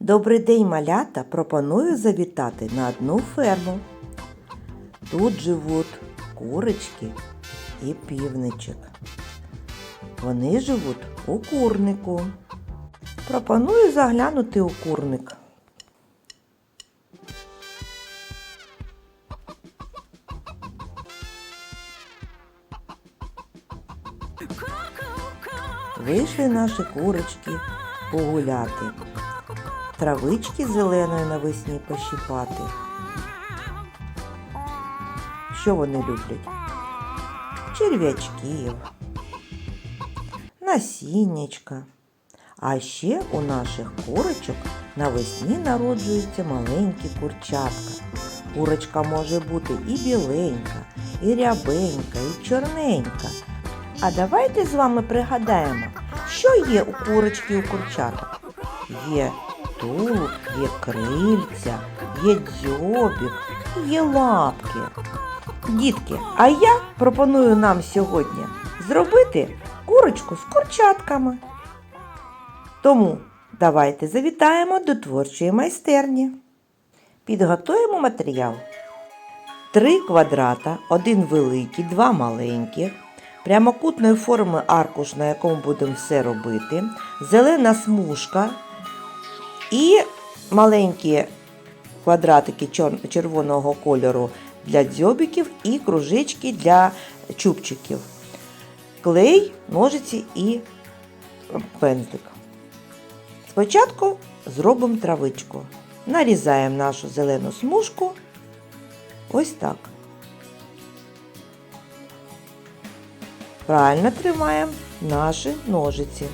Добрий день, малята! Пропоную завітати на одну ферму. Тут живуть курочки і півничок. Вони живуть у курнику. Пропоную заглянути у курник. Вийшли наші курочки погуляти, травички зеленої навесні пощипати. Що вони люблять? Черв'ячків, насіннячка. А ще у наших курочок навесні народжуються маленькі курчатка. Курочка може бути і біленька, і рябенька, і чорненька. А давайте з вами пригадаємо, що є у курочки у курчаток. Є тулуб, є крильця, є дзьобик, є лапки. Дітки, а я пропоную нам сьогодні зробити курочку з курчатками. Тому давайте завітаємо до творчої майстерні. Підготуємо матеріал. Три квадрата, один великий, два маленьких, прямокутної форми аркуш, на якому будемо все робити, зелена смужка і маленькі квадратики червоного кольору для дзьобиків і кружечки для чубчиків, клей, ножиці і пензлик. Спочатку зробимо травичку. Нарізаємо нашу зелену смужку ось так. Правильно тримаємо наші ножиці.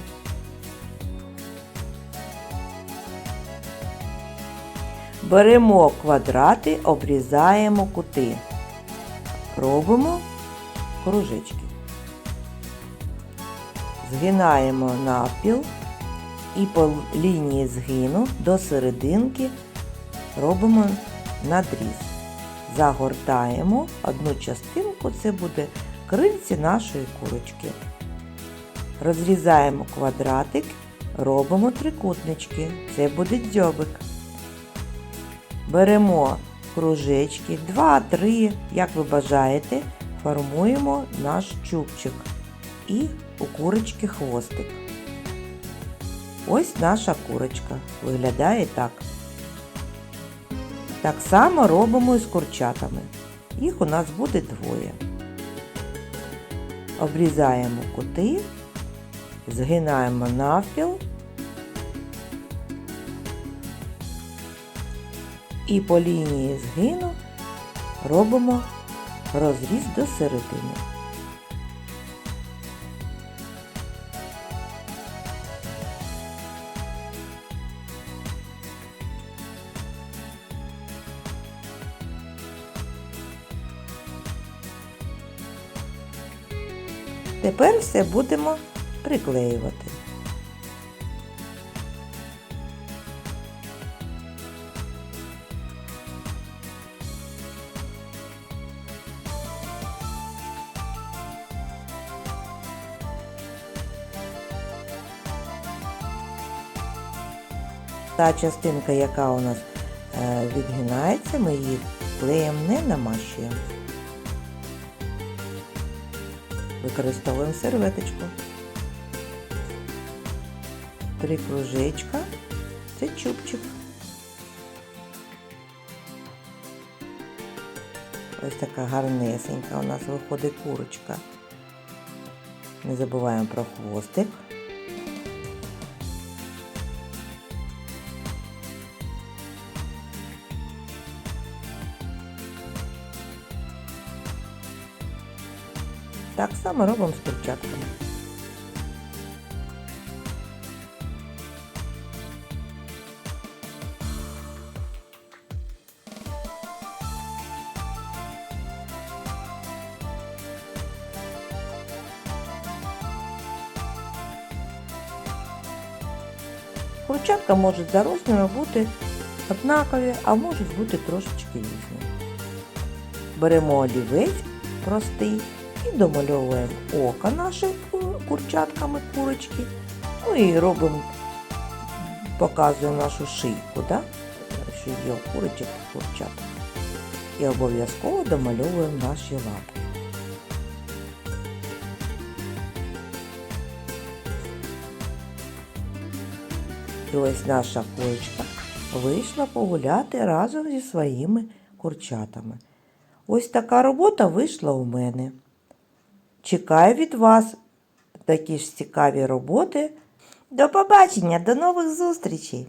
Беремо квадрати, обрізаємо кути. Робимо кружечки. Згинаємо навпіл і по лінії згину до серединки робимо надріз. Загортаємо одну частинку, це буде крильці нашої курочки. Розрізаємо квадратик, робимо трикутнички, це буде дзьобик. Беремо кружечки, 2-3, як ви бажаєте, формуємо наш чубчик і у курочки хвостик. Ось наша курочка. Виглядає так. Так само робимо і з курчатами. Їх у нас буде двоє. Обрізаємо кути, згинаємо навпіл і по лінії згину робимо розріз до середини. Тепер все будемо приклеювати. Та частинка, яка у нас е, відгинається, ми її клеєм не намащуємо. Використовуємо серветочку. Три кружечка. Це чубчик. Ось така гарнесенька у нас виходить курочка. Не забуваємо про хвостик. Так само робимо з курчатками. Курчатка можуть за розміром бути однакові, а можуть бути трошечки різні. Беремо олівець простий і домальовуємо око нашим курчатками курочки. Ну і робимо показуємо нашу шийку, да? що є курочок і курчат. І обов'язково домальовуємо наші лапки. І ось наша курочка вийшла погуляти разом зі своїми курчатами. Ось така робота вийшла у мене. Чекаю від вас такі ж цікаві роботи. До побачення, до нових зустрічей!